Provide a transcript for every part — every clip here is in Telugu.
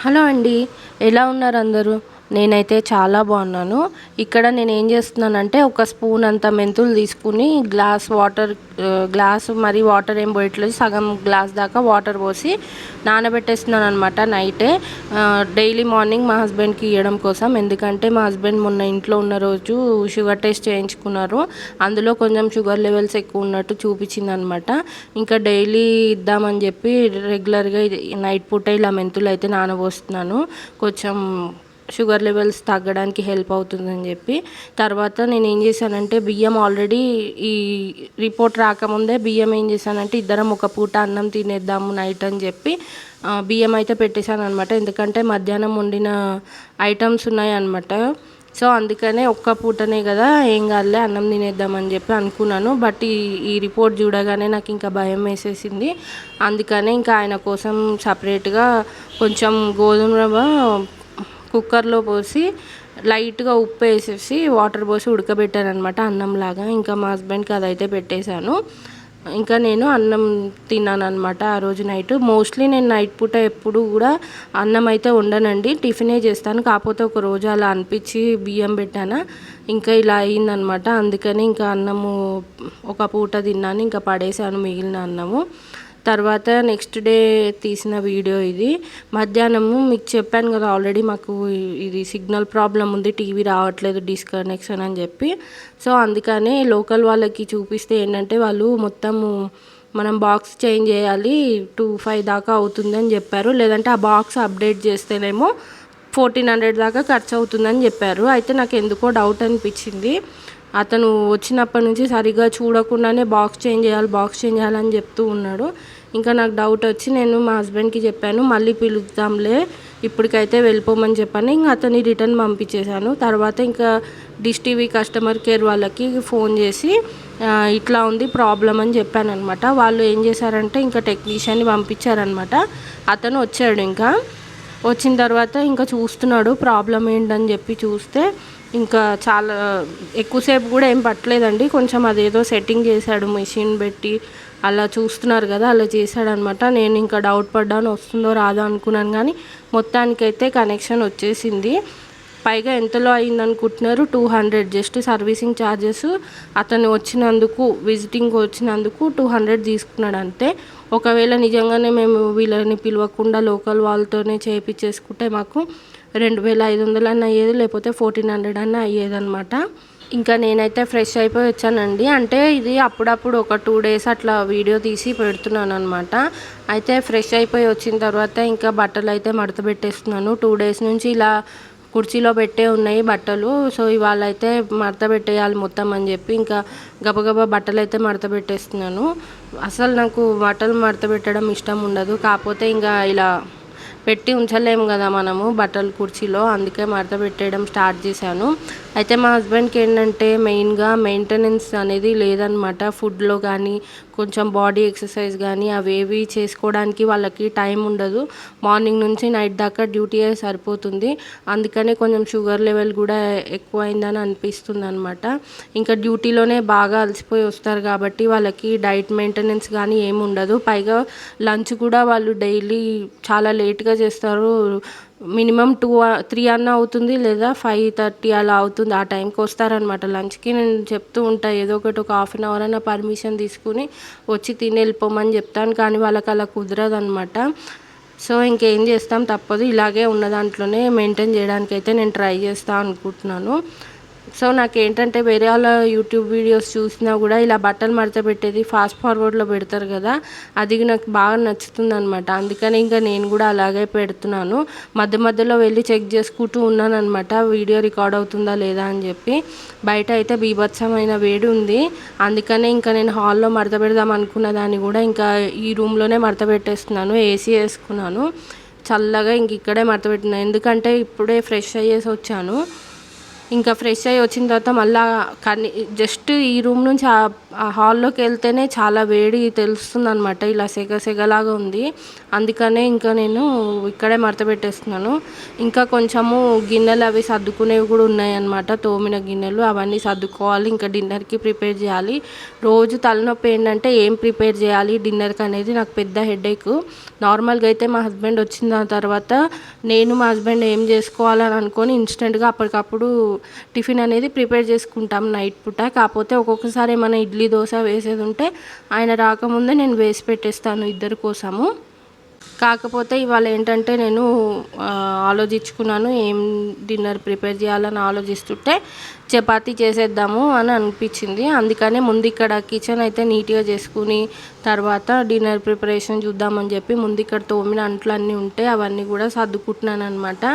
హలో అండి ఎలా ఉన్నారు అందరూ? నేనైతే చాలా బాగున్నాను. ఇక్కడ నేను ఏం చేస్తున్నానంటే ఒక స్పూన్ అంత మెంతులు తీసుకుని గ్లాస్ వాటర్ గ్లాస్ మరి వాటర్ ఏం పోయట్లేదు. సగం గ్లాస్ దాకా వాటర్ పోసి నానబెట్టేస్తున్నాను అనమాట నైటే డైలీ మార్నింగ్ మా హస్బెండ్కి ఇవ్వడం కోసం. ఎందుకంటే మా హస్బెండ్ మొన్న ఇంట్లో ఉన్న రోజు షుగర్ టెస్ట్ చేయించుకున్నారు. అందులో కొంచెం షుగర్ లెవెల్స్ ఎక్కువ ఉన్నట్టు చూపించింది అనమాట ఇంకా డైలీ ఇద్దామని చెప్పి రెగ్యులర్గా నైట్ పూట ఇలా మెంతులు అయితే నానబోస్తున్నాను. కొంచెం షుగర్ లెవెల్స్ తగ్గడానికి హెల్ప్ అవుతుందని చెప్పి. తర్వాత నేను ఏం చేశానంటే బియ్యం ఆల్రెడీ ఈ రిపోర్ట్ రాకముందే బియ్యం ఏం చేశానంటే ఇద్దరం ఒక పూట అన్నం తినేద్దాము నైట్ అని చెప్పి బియ్యం అయితే పెట్టేశాను అనమాట ఎందుకంటే మధ్యాహ్నం వండిన ఐటమ్స్ ఉన్నాయి అనమాట సో అందుకనే ఒక్క పూటనే కదా ఏం కాదులే అన్నం తినేద్దామని చెప్పి అనుకున్నాను. బట్ ఈ ఈ రిపోర్ట్ చూడగానే నాకు ఇంకా భయం వేసేసింది. అందుకనే ఇంకా ఆయన కోసం సపరేట్గా కొంచెం గోధుమ రవ్వ కుక్కర్లో పోసి లైట్గా ఉప్పు వేసేసి వాటర్ పోసి ఉడకబెట్టాను అనమాట అన్నంలాగా. ఇంకా మా హస్బెండ్కి అదైతే పెట్టేశాను. ఇంకా నేను అన్నం తిన్నాను అనమాట ఆ రోజు నైట్. మోస్ట్లీ నేను నైట్ పూట ఎప్పుడు కూడా అన్నం అయితే ఉండనండి టిఫినే చేస్తాను. కాకపోతే ఒక రోజు అలా అనిపించి బియ్యం పెట్టాను. ఇంకా ఇలా అయిందనమాట అందుకని ఇంకా అన్నము ఒక పూట తిన్నాను. ఇంకా పడేసాను మిగిలిన అన్నము. తర్వాత నెక్స్ట్ డే తీసిన వీడియో ఇది. మధ్యాహ్నము మీకు చెప్పాను కదా ఆల్రెడీ మాకు ఇది సిగ్నల్ ప్రాబ్లం ఉంది టీవీ రావట్లేదు డిస్కనెక్షన్ అని చెప్పి. సో అందుకనే లోకల్ వాళ్ళకి చూపిస్తే ఏంటంటే వాళ్ళు మొత్తము మనం బాక్స్ చేంజ్ చేయాలి టూ ఫైవ్ దాకా అవుతుందని చెప్పారు. లేదంటే ఆ బాక్స్ అప్డేట్ చేస్తేనేమో ఫోర్టీన్ హండ్రెడ్ దాకా ఖర్చు అవుతుందని చెప్పారు. అయితే నాకు ఎందుకో డౌట్ అనిపించింది. అతను వచ్చినప్పటి నుంచి సరిగ్గా చూడకుండానే బాక్స్ చేంజ్ చేయాలి బాక్స్ చేంజ్ చేయాలని చెప్తూ ఉన్నాడు. ఇంకా నాకు డౌట్ వచ్చి నేను మా హస్బెండ్కి చెప్పాను మళ్ళీ పిలుద్దాంలే ఇప్పటికైతే వెళ్ళిపోమని చెప్పాను ఇంకా అతన్ని రిటర్న్ పంపించేశాను. తర్వాత ఇంకా డిష్ టీవీ కస్టమర్ కేర్ వాళ్ళకి ఫోన్ చేసి ఇట్లా ఉంది ప్రాబ్లం అని చెప్పాను అనమాట వాళ్ళు ఏం చేశారంటే ఇంకా టెక్నీషియన్ని పంపించారనమాట అతను వచ్చాడు ఇంకా. వచ్చిన తర్వాత ఇంకా చూస్తున్నాడు ప్రాబ్లం ఏంటని చెప్పి చూస్తే ఇంకా చాలా ఎక్కువసేపు కూడా ఏం పట్టలేదండి. కొంచెం అదేదో సెట్టింగ్ చేశాడు మెషిన్ పెట్టి అలా చూస్తున్నారు కదా అలా చేశాడనమాట. నేను ఇంకా డౌట్ పడ్డాను వస్తుందో రాదో అనుకున్నాను కానీ మొత్తానికైతే కనెక్షన్ వచ్చేసింది. పైగా ఎంతలో అయింది అనుకుంటున్నారు two hundred just servicing charges అతను వచ్చినందుకు విజిటింగ్ వచ్చినందుకు టూ హండ్రెడ్ తీసుకున్నాడు అంతే. ఒకవేళ నిజంగానే మేము వీళ్ళని పిలవకుండా లోకల్ వాళ్ళతోనే చేయించేసుకుంటే మాకు రెండు వేల ఐదు వందలు అన్న అయ్యేది లేకపోతే ఫోర్టీన్ హండ్రెడ్ అన్న అయ్యేదన్నమాట. ఇంకా నేనైతే ఫ్రెష్ అయిపోయి వచ్చానండి. అంటే ఇది అప్పుడప్పుడు ఒక టూ డేస్ అట్లా వీడియో తీసి పెడుతున్నాను అనమాట అయితే ఫ్రెష్ అయిపోయి వచ్చిన తర్వాత ఇంకా బట్టలు అయితే మడత పెట్టేస్తున్నాను. టూ డేస్ నుంచి ఇలా కుర్చీలో పెట్టే ఉన్నాయి బట్టలు. సో ఇవాళ అయితే మడత పెట్టేయాలి మొత్తం అని చెప్పి ఇంకా గబగబా బట్టలు అయితే మడత పెట్టేస్తున్నాను. అసలు నాకు బట్టలు మడత పెట్టడం ఇష్టం ఉండదు. కాకపోతే ఇంకా ఇలా పెట్టి ఉంచలేము కదా మనము బట్టలు కుర్చీలో. అందుకే మడత పెట్టేయడం స్టార్ట్ చేశాను. అయితే మా హస్బెండ్కి ఏంటంటే మెయిన్గా మెయింటెనెన్స్ అనేది లేదనమాట ఫుడ్లో కానీ కొంచెం బాడీ ఎక్సర్సైజ్ కానీ అవేవి చేసుకోవడానికి వాళ్ళకి టైం ఉండదు. మార్నింగ్ నుంచి నైట్ దాకా డ్యూటీ సరిపోతుంది. అందుకనే కొంచెం షుగర్ లెవెల్ కూడా ఎక్కువైందని అనిపిస్తుంది అనమాట ఇంకా డ్యూటీలోనే బాగా అలసిపోయి వస్తారు కాబట్టి వాళ్ళకి డైట్ మెయింటెనెన్స్ కానీ ఏమి ఉండదు. పైగా లంచ్ కూడా వాళ్ళు డైలీ చాలా లేట్గా చేస్తారు. మినిమం టూ త్రీ అన్న అవుతుంది లేదా ఫైవ్ థర్టీ అలా అవుతుంది. ఆ టైంకి వస్తారనమాట లంచ్కి నేను చెప్తూ ఉంటాను ఏదో ఒకటి ఒక హాఫ్ అన్ అవర్ అన్న పర్మిషన్ తీసుకుని వచ్చి తిని వెళ్ళిపోమని చెప్తాను. కానీ వాళ్ళకి అలా కుదరదు అనమాట సో ఇంకేం చేస్తాం? తప్పదు. ఇలాగే ఉన్న దాంట్లోనే మెయింటైన్ చేయడానికి అయితే నేను ట్రై చేస్తాను అనుకుంటున్నాను. సో నాకు ఏంటంటే వేరే వాళ్ళ యూట్యూబ్ వీడియోస్ చూసినా కూడా ఇలా బట్టలు మడత పెట్టేది ఫాస్ట్ ఫార్వర్డ్లో పెడతారు కదా అది నాకు బాగా నచ్చుతుంది అనమాట అందుకని ఇంకా నేను కూడా అలాగే పెడుతున్నాను. మధ్య మధ్యలో వెళ్ళి చెక్ చేసుకుంటూ ఉన్నాను అనమాట వీడియో రికార్డ్ అవుతుందా లేదా అని చెప్పి. బయట అయితే బీభత్సమైన వేడి ఉంది. అందుకనే ఇంకా నేను హాల్లో మడత పెడదాం అనుకున్న దాన్ని కూడా ఇంకా ఈ రూమ్లోనే మడత పెట్టేస్తున్నాను ఏసీ వేసుకున్నాను. చల్లగా ఇంక ఇక్కడే మడత పెట్టినాను ఎందుకంటే ఇప్పుడే ఫ్రెష్ అయ్యేసి వచ్చాను. ఇంకా ఫ్రెష్ అయ్యి వచ్చిన తర్వాత మళ్ళా కానీ జస్ట్ ఈ రూమ్ నుంచి ఆ- ఆ హాల్లోకి వెళ్తేనే చాలా వేడి తెలుస్తుంది అనమాట ఇలా సెగ సెగలాగా ఉంది. అందుకనే ఇంకా నేను ఇక్కడే మడత పెట్టేస్తున్నాను. ఇంకా కొంచెము గిన్నెలు అవి సర్దుకునేవి కూడా ఉన్నాయన్నమాట. తోమిన గిన్నెలు అవన్నీ సర్దుకోవాలి. ఇంకా డిన్నర్కి ప్రిపేర్ చేయాలి. రోజు తలనొప్పి ఏంటంటే ఏం ప్రిపేర్ చేయాలి? డిన్నర్కి అనేది నాకు పెద్ద హెడేక్ నార్మల్గా అయితే మా హస్బెండ్ వచ్చిన తర్వాత నేను మా హస్బెండ్ ఏం చేసుకోవాలని అనుకొని ఇన్స్టెంట్గా అప్పటికప్పుడు టిఫిన్ అనేది ప్రిపేర్ చేసుకుంటాం నైట్ పూట. కాకపోతే ఒక్కొక్కసారి ఏమైనా ఇడ్లీ దోశ వేసేది ఉంటే ఆయన రాకముందే నేను వేసి పెట్టేస్తాను ఇద్దరి కోసము. కాకపోతే ఇవాళ ఏంటంటే నేను ఆలోచించుకున్నాను ఏం డిన్నర్ ప్రిపేర్ చేయాలని ఆలోచిస్తుంటే చపాతీ చేసేద్దాము అని అనిపించింది. అందుకనే ముందు ఇక్కడ కిచెన్ అయితే నీట్గా చేసుకుని తర్వాత డిన్నర్ ప్రిపరేషన్ చూద్దామని చెప్పి ముందు ఇక్కడ తోమిన అంట్లు అన్నీ ఉంటే అవన్నీ కూడా సర్దుకుంటున్నాను అనమాట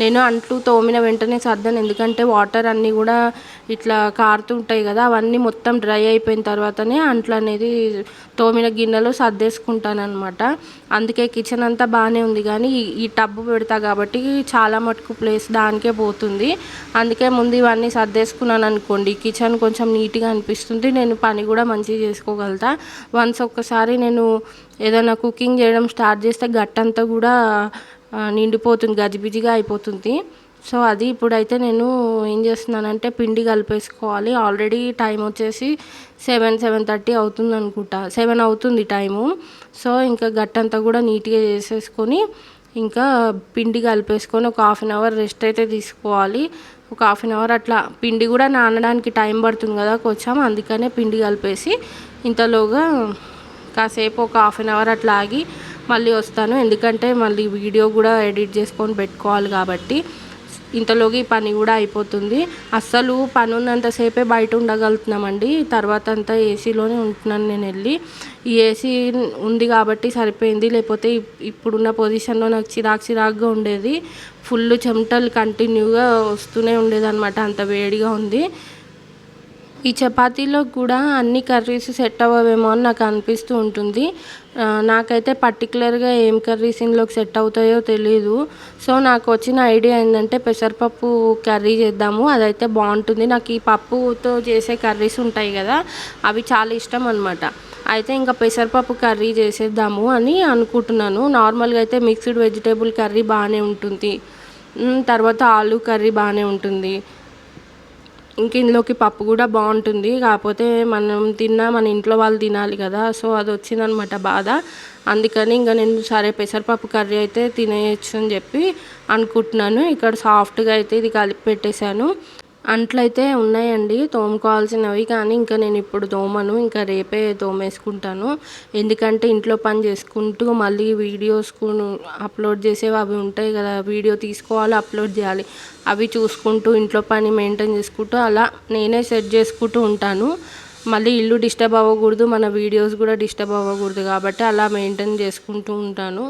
నేను అంట్లు తోమిన వెంటనే సర్దాను. ఎందుకంటే వాటర్ అన్నీ కూడా ఇట్లా కారుతుంటాయి కదా అవన్నీ మొత్తం డ్రై అయిపోయిన తర్వాతనే అంట్లు అనేది తోమిన గిన్నెలో సర్దేసుకుంటాను అనమాట అందుకే కిచెన్ అంతా బాగానే ఉంది కానీ ఈ- టబ్బు పెడతా కాబట్టి చాలా మటుకు ప్లేస్ దానికే పోతుంది. అందుకే ముందు ఇవన్నీ సర్దేసుకున్నాను అనుకోండి కిచెన్ కొంచెం నీట్గా అనిపిస్తుంది. నేను పని కూడా మంచిగా చేసుకోగలుగుతా. వన్స్ ఒక్కసారి నేను ఏదైనా కుకింగ్ చేయడం స్టార్ట్ చేస్తే గట్టంతా కూడా నిండిపోతుంది గజిబిజిగా అయిపోతుంది. సో అది ఇప్పుడైతే నేను ఏం చేస్తున్నానంటే పిండి కలిపేసుకోవాలి. ఆల్రెడీ టైం వచ్చేసి సెవెన్ సెవెన్ థర్టీ అవుతుంది అనుకుంటా. సెవెన్ అవుతుంది టైము. సో ఇంకా గట్టంతా కూడా నీట్గా చేసేసుకొని ఇంకా పిండి కలిపేసుకొని ఒక హాఫ్ అన్ అవర్ రెస్ట్ అయితే తీసుకోవాలి. ఒక హాఫ్ అన్ అవర్ అట్లా పిండి కూడా నానడానికి టైం పడుతుంది కదా కొంచెం అందుకనే పిండి కలిపేసి ఇంతలోగా కాసేపు ఒక హాఫ్ అన్ అవర్ అట్లా ఆగి మళ్ళీ వస్తాను. ఎందుకంటే మళ్ళీ వీడియో కూడా ఎడిట్ చేసుకొని పెట్టుకోవాలి కాబట్టి ఇంతలోకి పని కూడా అయిపోతుంది. అస్సలు పని ఉన్నంతసేపే బయట ఉండగలుగుతున్నామండి. తర్వాత అంతా ఏసీలోనే ఉంటున్నాను నేను వెళ్ళి. ఈ ఏసీ ఉంది కాబట్టి సరిపోయింది. లేకపోతే ఇప్పుడున్న పొజిషన్లో నాకు చిరాకు చిరాకుగా ఉండేది. ఫుల్ చెమటలు కంటిన్యూగా వస్తూనే ఉండేది అనమాట అంత వేడిగా ఉంది. ఈ చపాతీలో కూడా అన్ని కర్రీస్ సెట్ అవ్వవేమో అని నాకు అనిపిస్తూ ఉంటుంది. నాకైతే పర్టికులర్గా ఏం కర్రీస్ ఇందులోకి సెట్ అవుతాయో తెలియదు సో నాకు వచ్చిన ఐడియా ఏంటంటే పెసరపప్పు కర్రీ చేద్దాము. అదైతే బాగుంటుంది. నాకు ఈ పప్పుతో చేసే కర్రీస్ ఉంటాయి కదా అవి చాలా ఇష్టం అనమాట అయితే ఇంకా పెసరపప్పు కర్రీ చేసేద్దాము అని అనుకుంటున్నాను. నార్మల్గా అయితే మిక్స్డ్ వెజిటేబుల్ కర్రీ బాగానే ఉంటుంది. తర్వాత ఆలు కర్రీ బాగానే ఉంటుంది. ఇంక ఇందులోకి పప్పు కూడా బాగుంటుంది. కాకపోతే మనం తిన్నా మన ఇంట్లో వాళ్ళు తినాలి కదా. సో అది వచ్చిందనమాట బాధ. అందుకని ఇంకా నేను సరే పెసరపప్పు కర్రీ అయితే తినేయచ్చు అని చెప్పి అనుకుంటున్నాను. ఇక్కడ సాఫ్ట్గా అయితే ఇది కలిపి పెట్టేశాను. అంట్లయితే ఉన్నాయండి తోముకోవాల్సినవి. కానీ ఇంకా నేను ఇప్పుడు తోమను ఇంకా రేపే తోమేసుకుంటాను. ఎందుకంటే ఇంట్లో పని చేసుకుంటూ మళ్ళీ వీడియోస్ అప్లోడ్ చేసేవి అవి ఉంటాయి కదా వీడియో తీసుకోవాలి అప్లోడ్ చేయాలి. అవి చూసుకుంటూ ఇంట్లో పని మెయింటైన్ చేసుకుంటూ అలా నేనే సెట్ చేసుకుంటూ ఉంటాను. మళ్ళీ ఇల్లు డిస్టర్బ్ అవ్వకూడదు మన వీడియోస్ కూడా డిస్టర్బ్ అవ్వకూడదు కాబట్టి అలా మెయింటైన్ చేసుకుంటూ ఉంటాను.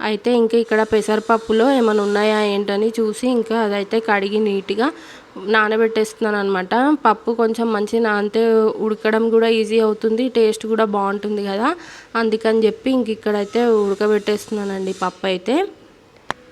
అయితే ఇంకా ఇక్కడ పెసరపప్పులో ఏమైనా ఉన్నాయా ఏంటని చూసి ఇంకా అదైతే కడిగి నీట్గా నానబెట్టేస్తున్నాను అనమాట పప్పు కొంచెం మంచి నానితే ఉడకడం కూడా ఈజీ అవుతుంది టేస్ట్ కూడా బాగుంటుంది కదా. అందుకని చెప్పి ఇంక ఇక్కడైతే ఉడకబెట్టేస్తున్నానండి పప్పు అయితే.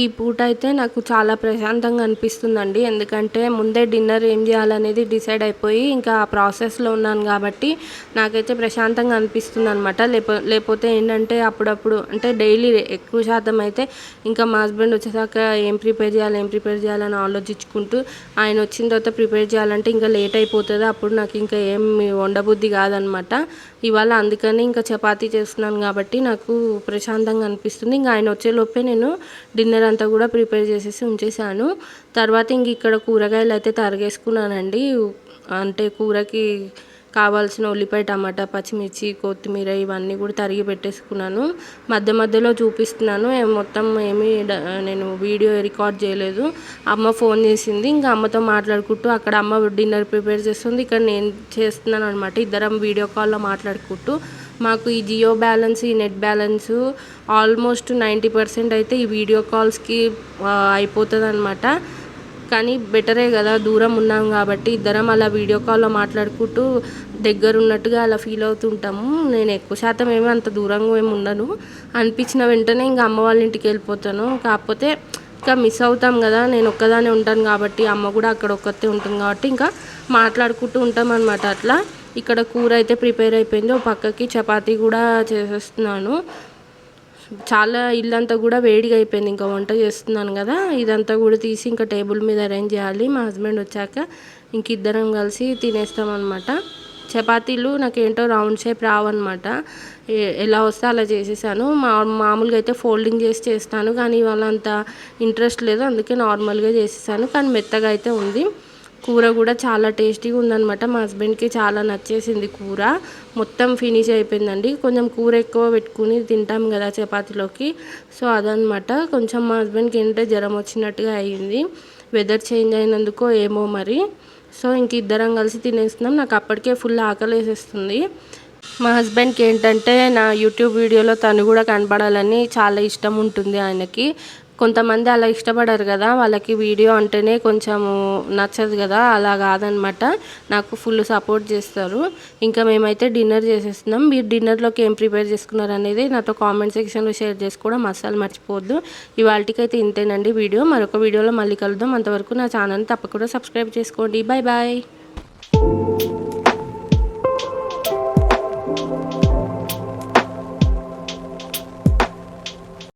ఈ పూట అయితే నాకు చాలా ప్రశాంతంగా అనిపిస్తుందండి. ఎందుకంటే ముందే డిన్నర్ ఏం చేయాలనేది డిసైడ్ అయిపోయి ఇంకా ఆ ప్రాసెస్లో ఉన్నాను కాబట్టి నాకైతే ప్రశాంతంగా అనిపిస్తుంది అనమాట లేపో లేకపోతే ఏంటంటే అప్పుడప్పుడు అంటే డైలీ ఎక్కువ శాతం అయితే ఇంకా మా హస్బెండ్ వచ్చేసాక ఏం ప్రిపేర్ చేయాలి ఏం ప్రిపేర్ చేయాలని ఆలోచించుకుంటూ ఆయన వచ్చిన తర్వాత ప్రిపేర్ చేయాలంటే ఇంకా లేట్ అయిపోతుంది. అప్పుడు నాకు ఇంకా ఏం వండబుద్ధి కాదనమాట ఇవాళ అందుకని ఇంకా చపాతీ చేస్తున్నాను కాబట్టి నాకు ప్రశాంతంగా అనిపిస్తుంది. ఇంకా ఆయన వచ్చేలోపే నేను డిన్నర్ అంతా కూడా ప్రిపేర్ చేసేసి ఉంచేసాను తర్వాత ఇంక ఇక్కడ కూరగాయలు అయితే తరిగేసుకున్నానండి. అంటే కూరకి కావాల్సిన ఉల్లిపాయ టమాటా పచ్చిమిర్చి కొత్తిమీర ఇవన్నీ కూడా తరిగి పెట్టేసుకున్నాను. మధ్య మధ్యలో చూపిస్తున్నాను. మొత్తం ఏమీ నేను వీడియో రికార్డ్ చేయలేదు. అమ్మ ఫోన్ చేసింది. ఇంకా అమ్మతో మాట్లాడుకుంటూ అక్కడ అమ్మ డిన్నర్ ప్రిపేర్ చేస్తుంది. ఇక్కడ నేను చేస్తున్నాను అనమాట ఇద్దరం వీడియో కాల్లో మాట్లాడుకుంటూ మాకు ఈ జియో బ్యాలెన్స్ ఈ net balance almost ninety percent అయితే ఈ వీడియో కాల్స్కి అయిపోతుంది అనమాట కానీ బెటరే కదా దూరం ఉన్నాం కాబట్టి ఇద్దరం అలా వీడియో కాల్లో మాట్లాడుకుంటూ దగ్గర ఉన్నట్టుగా అలా ఫీల్ అవుతుంటాము. నేను ఎక్కువ శాతం ఏమీ అంత దూరంగా ఏమి ఉండను. అనిపించిన వెంటనే ఇంకా అమ్మ వాళ్ళ ఇంటికి వెళ్ళిపోతాను. కాకపోతే ఇంకా మిస్ అవుతాం కదా నేను ఒక్కదానే ఉంటాను కాబట్టి అమ్మ కూడా అక్కడ ఒక్కతే ఉంటుంది కాబట్టి ఇంకా మాట్లాడుకుంటూ ఉంటాం అనమాట అట్లా. ఇక్కడ కూర అయితే ప్రిపేర్ అయిపోయింది. ఓ పక్కకి చపాతీ కూడా చేసేస్తున్నాను. చాలా ఇల్లంతా కూడా వేడిగా అయిపోయింది. ఇంకా వంట చేస్తున్నాను కదా. ఇదంతా కూడా తీసి ఇంకా టేబుల్ మీద అరేంజ్ చేయాలి. మా హస్బెండ్ వచ్చాక ఇంక ఇద్దరం కలిసి తినేస్తాం అనమాట చపాతీలు నాకేంటో రౌండ్ షేప్ రావన్నమాట. ఎలా వస్తే అలా చేసేసాను. మా మామూలుగా అయితే ఫోల్డింగ్ చేసి చేస్తాను. కానీ ఇవాళ అంత ఇంట్రెస్ట్ లేదు. అందుకే నార్మల్గా చేసేసాను. కానీ మెత్తగా అయితే ఉంది. కూర కూడా చాలా టేస్టీగా ఉందన్నమాట. మా హస్బెండ్కి చాలా నచ్చేసింది కూర. మొత్తం ఫినిష్ అయిపోయిందండి. కొంచెం కూర ఎక్కువ పెట్టుకుని తింటాం కదా చపాతీలోకి. సో అదనమాట కొంచెం మా హస్బెండ్కి ఏంటంటే జ్వరం వచ్చినట్టుగా అయ్యింది వెదర్ చేంజ్ అయినందుకో ఏమో మరి. సో ఇంక ఇద్దరం కలిసి తినేస్తున్నాం. నాకు అప్పటికే ఫుల్ ఆకలి వేసేస్తుంది మా హస్బెండ్కి ఏంటంటే నా యూట్యూబ్ వీడియోలో తను కూడా కనపడాలని చాలా ఇష్టం ఉంటుంది ఆయనకి. కొంతమంది అలా ఇష్టపడరు కదా వాళ్ళకి వీడియో అంటేనే కొంచెము నచ్చదు కదా అలా కాదనమాట. నాకు ఫుల్ సపోర్ట్ చేస్తారు. ఇంకా మేమైతే డిన్నర్ చేసేస్తున్నాం. మీరు డిన్నర్లోకి ఏం ప్రిపేర్ చేసుకున్నారు అనేది నాతో కామెంట్ సెక్షన్లో షేర్ చేసుకోవడం అస్సలు మర్చిపోవద్దు. ఇవాళకైతే ఇంతేనండి వీడియో. మరొక వీడియోలో మళ్ళీ కలుద్దాం. అంతవరకు నా ఛానల్ని తప్పకుండా సబ్స్క్రైబ్ చేసుకోండి. Bye bye